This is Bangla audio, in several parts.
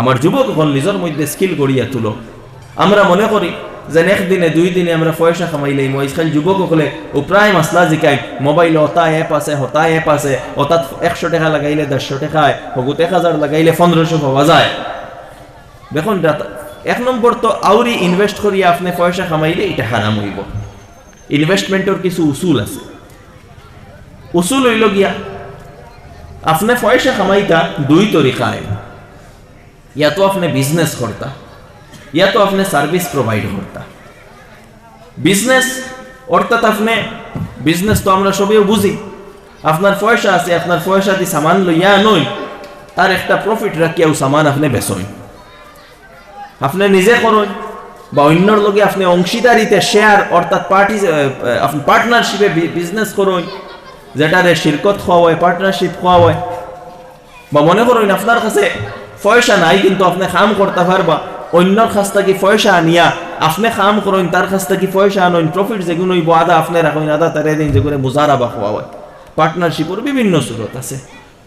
আমার যুবক হল নিজের মধ্যে স্কিল করিয়া তুলো। আমরা মনে করি যে একদিনে দুই দিনে আমরা পয়সা কামাইলেই মজখান যুবক হলে ও প্রায় মাসলা জিকাই মোবাইল হতা অ্যাপ আছে হতা অ্যাপ আছে হঠাৎ একশো টাকা লাগাইলে দেড়শো টাকায় হগুত এক হাজার লাগাইলে পনেরোশো পাওয়া যায়। দেখুন এক নম্বর তো আউরি ইনভেস্ট করিয়া আপনি পয়সা কামাইলে এটা হারাম হইব। ইনভেস্টমেন্টের কিছু উসুল আছে। উসুল হইল গিয়া, আপনি পয়সা কামাইতা দুই তরিকায়। ইয়া তো আপনি বিজনেস করতা ইয়া তো আপনি সার্ভিস প্রোভাইড করতা। বিজনেস অর্থাৎ আপনি বিজনেস তো আমরা সবাই বুঝি। আপনার পয়সা আছে, আপনার পয়সা দিয়ে সামান লইয়া নই, তার একটা প্রফিট রাখিয়াও সামান আপনি বেচই। আপনি নিজে করুন বা অন্যর লগে আপনি অংশীদারিতে শেয়ার অর্থাৎ পার্টি আপনি পার্টনারশিপে বিজনেস করুন যেটারে শিরকত হয় পার্টনারশিপ খাওয়া হয় বা মনে করুন আপনার কাছে পয়সা নাই কিন্তু আপনি কাম করতে পারবা, অন্যর কাছ থেকে পয়সা আনিয়া, আপনি কাম করুন, তার কাছ থেকে পয়সা আনুন প্রফিট যেগুলো হইব, আদা আপনি রাখুন, আদা তারে দিন যেগুলো মুজারা বা খাওয়া হয়। পার্টনারশিপের বিভিন্ন সুরত আছে।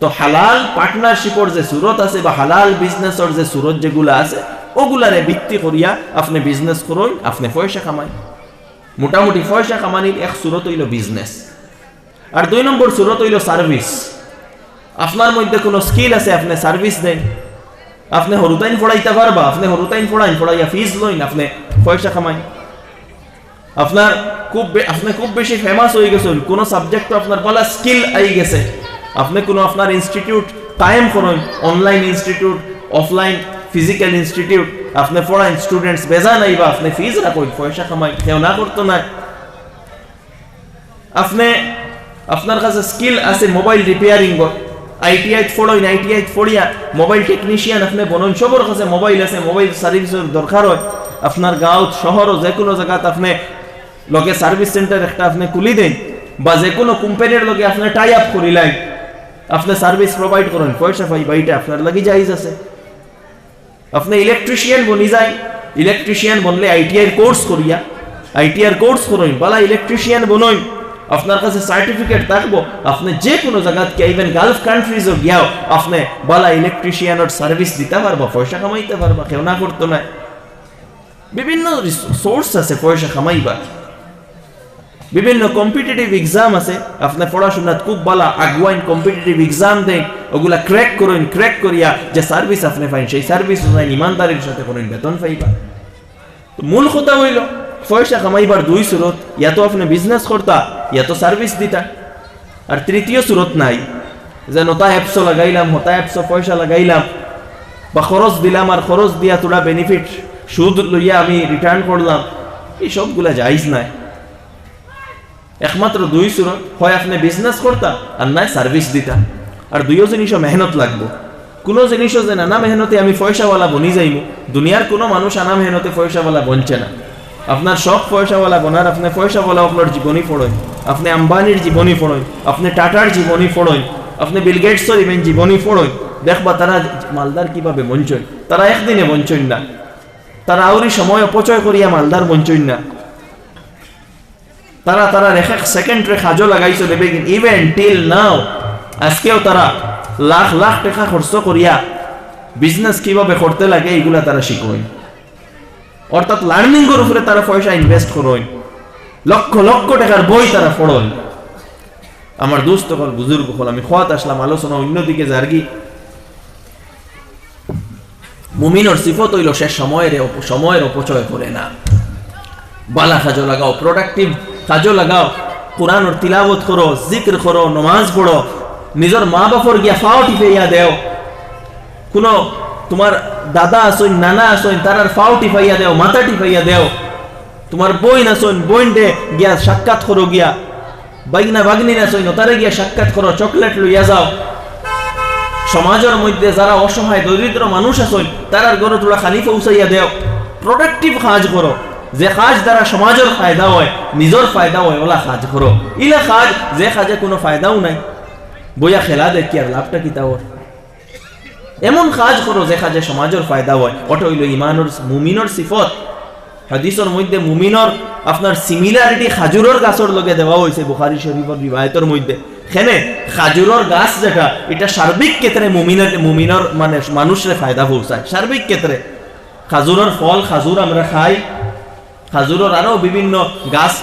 তো হালাল পার্টনারশিপের যে সুরত আছে বা হালাল বিজনেসের যে সুরত যেগুলো আছে, ওগুলারে ভিত্তি করিয়া আপনি বিজনেস করুন, আপনি পয়সা কামাই মোটামুটি পয়সা কামানির এক সুরত হইল বিজনেস আর দুই নম্বর সুরত হইল সার্ভিস আপনার মধ্যে কোনো স্কিল আছে, আপনি সার্ভিস দেন। আপনি হরুতাইন পড়াইতে পারবা, আপনি হরুতাইন পড়াইন পড়াইয়া ফিজ লইন, আপনি পয়সা কামাই আপনার খুব আপনি খুব বেশি ফেমাস হয়ে গেছেন, কোনো সাবজেক্ট আপনার বলা স্কিল আই গেছে। আপনি কোনো আপনার ইনস্টিটিউট টাইম করুন online institute offline physical institute আপনি পড়াইন স্টুডেন্টস বেজা নাই বা আপনি ফিজ রাখুন পয়সা কামাই কেউ না করতো না। আপনি আপনার কাছে স্কিল আছে মোবাইল রিপেয়ারিং আইটিআই ফোড়ইন আইটিআই ফোড়িয়া মোবাইল টেকনিশিয়ান আপনি বনুন সবর কাছে মোবাইল আছে মোবাইল সার্ভিসের দরকার হয়। আপনার গাঁৱত শহরও যে কোনো জায়গাত আপনি লগে সার্ভিস সেন্টার একটা আপনি খুলি দেন, বা যে কোনো কোম্পানির লগে আপনি টাই আপ করিলেন আপনি সার্ভিস প্রোভাইড করেন, পয়সা পাই বাইটা আপনার লাগি জাইজ আছে। আপনি ইলেকট্রিশিয়ান বনি যায় ইলেকট্রিশিয়ান বনলে আইটিআই কোর্স করিয়া আইটিআর কোর্স করুন, বালা ইলেকট্রিশিয়ান বনুন আপনার কাছে সার্টিফিকেট থাকব, আপনি যে কোনো জায়গাত ইভেন গালফ কান্ট্রিজও গিয়াও, আপনি বালা ইলেকট্রিশিয়ানের সার্ভিস দিতে পারবা, পয়সা কামাইতে পারবা, কেউ না করতো না। বিভিন্ন সোর্স আছে পয়সা কামাইবা বিভিন্ন কম্পিটিটিভ এক্সাম আছে আপনার পড়াশোনাত খুব ভালো আগুয়াইন কম্পিটিটিভ এক্সাম দেন, ওগুলা ক্র্যাক করুন ক্র্যাক করিয়া যে সার্ভিস আপনি পাইন, সেই সার্ভিস ইমানদারির সাথে করুন বেতন পাইবা। মূল কথা হইল পয়সা কামাইবার দুই সুরত ইয়া তো আপনি বিজনেস করতা ইয়া তো সার্ভিস দিতা আর তৃতীয় সুরত নাই যে নতা অ্যাপসও লাগাইলাম হতা অ্যাপসও পয়সা লাগাইলাম বা খরচ দিলাম আর খরচ দিয়া তোরা বেনিফিট সুদ লইয়া আমি রিটার্ন করলাম এই সবগুলা যাইজ নাই একমাত্র দুই সুরত হয় আপনি বিজনেস করতা আর নাই সার্ভিস দিতা আর দুইও জিনিসও মেহনত লাগবো কোনো জিনিসও যে নানা মেহনতে আমি পয়সাওয়ালা বনি যাইব দুনিয়ার কোনো মানুষ আনা মেহনতে পয়সাওয়ালা বনছে না আপনার সব পয়সাওয়ালা বনার, আপনি পয়সা পয়সাওয়ালা আপনার জীবনী পড়েন আপনি আম্বানির জীবনী পড়েন আপনি টাটার জীবনী পড়েন আপনি বিল গেটসের ইভেন জীবনী পড়েন দেখবা তারা মালদার কীভাবে বঞ্চন তারা একদিনে বঞ্চন না। তারা আউরি সময় অপচয় করিয়া মালদার বঞ্চন না। তারা তারা রেখা সেকেন্ড রে খাজো লাগাইছো দেবে ইভেন টিল নাও আজকেও তারা লাখ লাখ টাকা খরচ করিয়া বিজনেস কীভাবে করতে লাগে, এইগুলা তারা শিখোয় অর্থাৎ লার্নিং এর উপরে তারা পয়সা ইনভেস্ট করোয় লক্ষ লক্ষ টাকার বই তারা পড়োয় আমার দোস্ত হল বুজুর্গ হল, আমি খোয়াত আসলাম, আলোচনা অন্যদিকে জার্গি মুমিনর সিফত হইল, সে সময়ের সময়ের অপচয় করে না। বালা কাজও লাগাও প্রোডাক্টিভ কাজও লাগাও, কোরআনর তিলাবত করো, জিক্র করো, নমাজ পড়ো, নিজের মা বাপর গিয়া ফাও টিপেইয়া দেও। কোনো তোমার দাদা আসইন নানা আসইন তারার ফাও টিপাইয়া দেও, মাথা টিপাইয়া দেও। তোমার বইন আসইন বইন দে, গিয়া সাক্ষাৎ করো গিয়া। বাইগনা বাগনি আসইন তারে গিয়া সাক্ষাৎ করো, চকলেট লইয়া যাও। সমাজের মধ্যে যারা অসহায়, দরিদ্র মানুষ আছেন তারার ঘরে তোরা খালি পৌঁছাইয়া দেও। প্রোডাক্টিভ কাজ করো। যে কাজ দ্বারা সমাজের ফায়দা হয়, নিজের ফায়দা হয়, ওলা কাজ করো। ইলা কাজ, যে কাজে কোনো ফায়দাও নাই। বইয়া খেলা দেখি আর লাভটা কিতা ওর? এমন কাজ করো যে কাজে সমাজের ফায়দা হয়। ওটা হইল ইমানোর, মুমিনর সিফত। হাদিসের মধ্যে মুমিনর আপনার সিমিলারিটি খাজুরের গাছর লগে দেওয়া হয়েছে, বুখারি শরীফের রিবায়তের মধ্যে। হেনে খাজুরর গাছ যেটা, এটা সার্বিক ক্ষেত্রে মুমিনের মুমিনর মানে মানুষের ফায়দা পৌঁছায়। সার্বিক ক্ষেত্রে। খাজুরর ফল, খাজুর আমরা খাই। খাজুরর আরও বিভিন্ন গাছ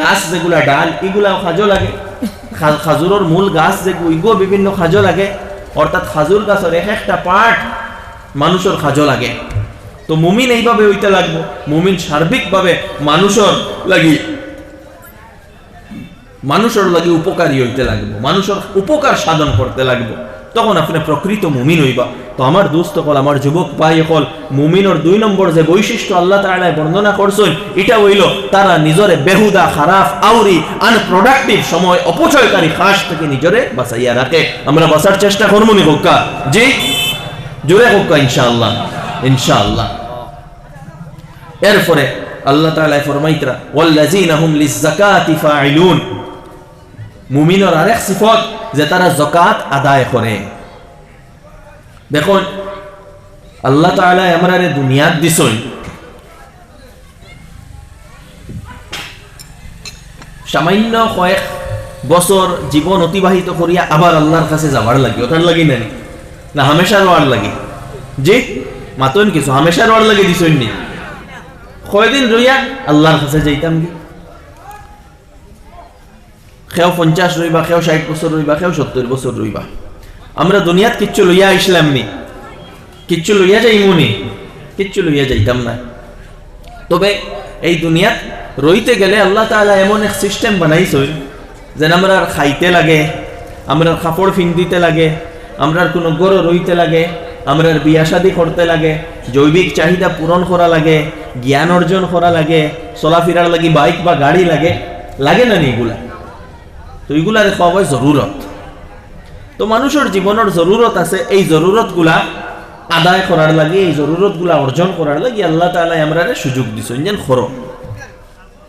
গাছ যেগুলা ডাল, এগুলাও খাজো লাগে। খাজুরর মূল গাছ যেগুলো ইগো বিভিন্ন খাজো লাগে। অর্থাৎ খাজুর গাছের এক একটা পাঠ মানুষের খাজো লাগে। তো মুমিন এইভাবে হইতে লাগবো, মুমিন সার্বিকভাবে মানুষের লাগি মানুষের লাগি উপকারী হইতে লাগবো, মানুষের উপকার সাধন করতে লাগবো। তখন আপনি প্রকৃত মুমিন হইবা। তো আমার দোস্ত কল, আমার যুবক ভাই হল মুমিনর দুই নম্বর যে বৈশিষ্ট্য আল্লাহ তাআলা বর্ণনা করছেন, এটা হইল তারা নিজরে বেহুদা, খারাপ, আউরি আনপ্রোডাক্টিভ সময় অপচয়কারী খাস থেকে নিজরে বাঁচাইয়া রাখে। আমরা বাঁচার চেষ্টা করব নি হোক্কা জি? জোরে হোক্কা ইনশাআল্লাহ ইনশাআল্লাহ। এরপরে আল্লাহ তাআলা ফরমাইতরা, ওয়াল্লাযীনা হুম লিয-যাকাতি ফাইলুন মুমিনের আরেক সিফত যে তারা জকাত আদায় করে। দেখুন, আল্লাহ তাআলা আমরা দুনিয়াত দিছই সামান্য কয়েক বছর জীবন অতিবাহিত করিয়া আবার আল্লাহর কাছে যাবার লাগে। ওটার লাগি না না হামেশা রোয়ার লাগে। যে মাতন কিছু হামেশা রোয়ার লাগে দিছই নি? কয়দিন রইয়া আল্লাহর কাছে যাইতাম কি? খেও পঞ্চাশ রইবা, খেও ষাট বছর রইবা, খেও সত্তর বছর রইবা। আমরা দুনিয়াত কিচ্ছু লইয়া আসলাম নি। কিচ্ছু লইয়া যাই নি। কিচ্ছু লইয়া যাইতাম না। তবে এই দুনিয়াত রইতে গেলে আল্লাহ তাআলা এমন এক সিস্টেম বানাইছে যেন আমরা খাইতে লাগে, আমরা কাপড় ফিন্দিতে লাগে আমরার কোনো গরো রইতে লাগে আমরার বিয়া শাদি করতে লাগে, জৈবিক চাহিদা পূরণ করা লাগে, জ্ঞান অর্জন করা লাগে, চলাফেরার লাগে বাইক বা গাড়ি লাগে লাগে না নি এগুলা? তো এগুলার খাওয়া জরুরত তো মানুষের জীবনের জরুরত আছে, এই জরুরতগুলা আদায় করার লাগে, এই জরুরতগুলা অর্জন করার লাগে আল্লাহ তালা আমরা সুযোগ দিছেন যেন খর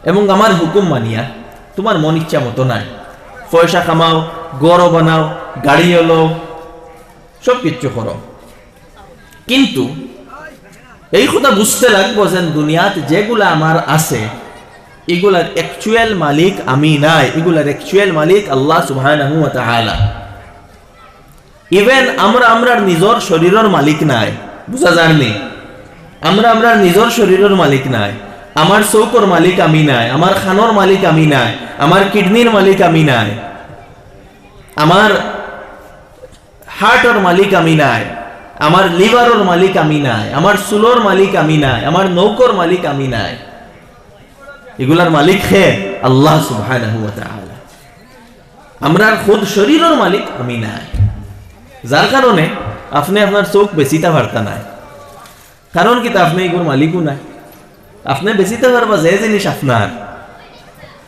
এবং আমার হুকুম মানিয়া তোমার মন ইচ্ছা মতো নাই। পয়সা কামাও গড় বানাও, গাড়ি এলো সব কিচ্ছু করো কিন্তু, এই কথা বুঝতে লাগবো যে দুনিয়াত যেগুলা আমার আছে এগুলার অ্যাকচুয়াল মালিক আমি নাই। এগুলার অ্যাকচুয়াল মালিক আল্লাহ তাআলা। ইভেন আমরা আমরার নিজর শরীরের মালিক নাই। বুঝা যায়নি আমরা আমরার নিজর শরীরের মালিক নাই। আমার চৌকর মালিক আমি নাই। আমার খানোর মালিক আমি নাই। আমার কিডনির মালিক আমি নাই। আমার হার্টর মালিক আমি নাই। আমার লিভারের মালিক আমি নাই। আমার চুলোর মালিক আমি নাই। আমার নৌকর মালিক আমি নাই। এগুলার মালিক হে আল্লাহ সুবহানাহু আমরা খুদ শরীরের মালিক আমি নাই। যার কারণে আপনি আপনার চোখ বেচিতে পারতা নাই। কারণ কি আপনি এগুলোর মালিকও নাই। আপনি বেচিতে পারবা যে জিনিস আপনার।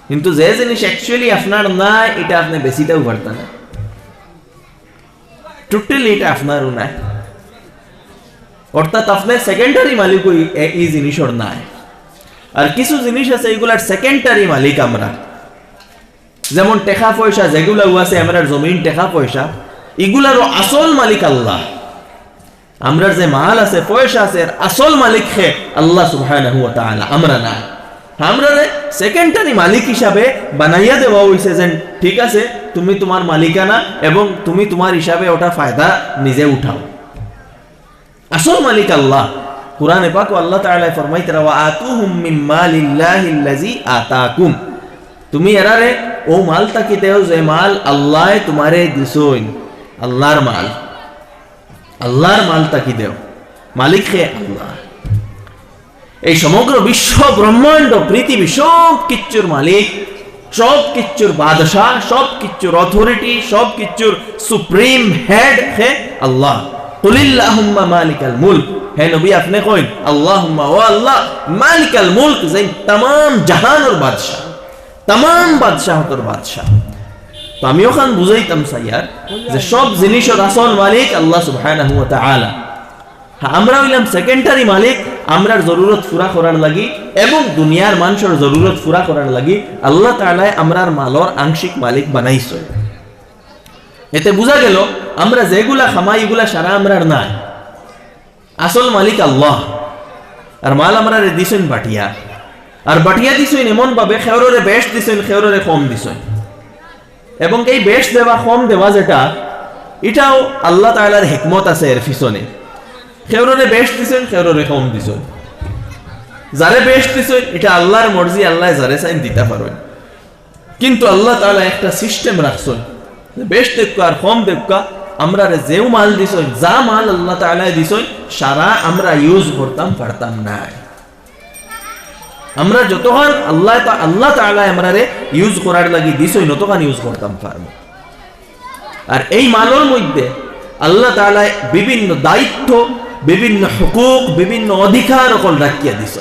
কিন্তু যে জিনিস অ্যাকচুয়ালি আপনার নাই, এটা আপনি বেচিতেও পারতা না টোটালি এটা আপনারও নাই। অর্থাৎ আপনার সেকেন্ডারি মালিক এই জিনিসের নাই। আর কিছু জিনিস আছে এগুলার সেকেন্ডারি মালিক আমরা। যেমন টেকা পয়সা, যেগুলো আছে আমরা জমিন, টেকা পয়সা, এগুলারও আসল মালিক আল্লাহ। আমরা যে মাল আছে, পয়সা আছে আসল মালিক হে আল্লাহ তাআলা। আমরা না। আমরা সেকেন্ডারি মালিক হিসাবে বানাইয়া দেওয়া হইছে যে ঠিক আছে, তুমি তোমার মালিকানা এবং তুমি তোমার হিসাবে ওটা ফায়দা নিজে উঠাও। আসল মালিক আল্লাহ। কোরআনে পাক আল্লাহ তাআলা ফরমাইতে ওয়া আতুহুম মিন মালিল্লাহিল্লাযী আতাকুম। তুমি এরারে ও মাল তাকি দেও যে মাল আল্লাহ তোমারে দিছইন আল্লাহর মাল আল্লাহর মাল তাকি দেও। মালিক হে আল্লাহ। এই সমগ্র বিশ্ব ব্রহ্মাণ্ড, পৃথিবী সব কিচ্ছুর মালিক সব কিচ্ছুর বাদশাহ সব কিচ্ছুর অথরিটি সব কিচ্ছুর সুপ্রিম হেড হে আল্লাহ। কুলিল্লাহুম্মা মালিকাল মুলক হে নবী আপনি কইন আল্লাহুম্মা ও আল্লাহ মালিকাল মুলক যে तमाम জাহানের বাদশাহ तमाम বাদশাহতর বাদশাহ তো আমি ওখান বুঝাইতাম সাইয়ার যে সব জিনিসের আসল মালিক আল্লাহ সুবহানাহু ওয়া তাআলা আমরা হইলাম সেকেন্ডারি মালিক আমরার জরুরত পুরা করার লাগি এবং দুনিয়ার মানুষের জরুরত পুরা করার লাগি আল্লাহ তাআলা আমরার মালর আংশিক মালিক বানাইছে এতে বোঝা গেল আমরা যেগুলা খামাই, এগুলা সারা আমরার নাই। আসল মালিক আল্লাহ। আর মাল আমরা দিছেন বাটিয়া। আর বাটিয়া দিছেন এমন ভাবে খেওরে বেশ দিছেন খেওরে কম দিছেন। এবং এই বেশ দেওয়া, কম দেওয়া যেটা, এটাও আল্লাহ তাআলার হেকমত আছে এর পিছনে। খেউরনে বেশ দিছেন খেউরনে কম দিছেন। যারে বেশ দিছেন, এটা আল্লাহর মর্জি, আল্লাহ যারে চাইন দিতে পারেন কিন্তু আল্লাহ তাআলা একটা সিস্টেম রাখছেন। বেশ দেখকা আর কম দেখকা আমরা যেও মাল দিছেন যা মাল আল্লাহ তাআলা দিছেন সারা আমরা ইউজ করতাম, পারতাম না। আমরা যতক্ষণ আল্লাহ আল্লাহ তাআলা আমরা ইউজ করার লাগি দিছই ততক্ষণ ইউজ করতাম, পারব। আর এই মালের মধ্যে আল্লাহ তাআলা বিভিন্ন দায়িত্ব, বিভিন্ন হুকুক, বিভিন্ন অধিকার অকল রাখিয়া দিছ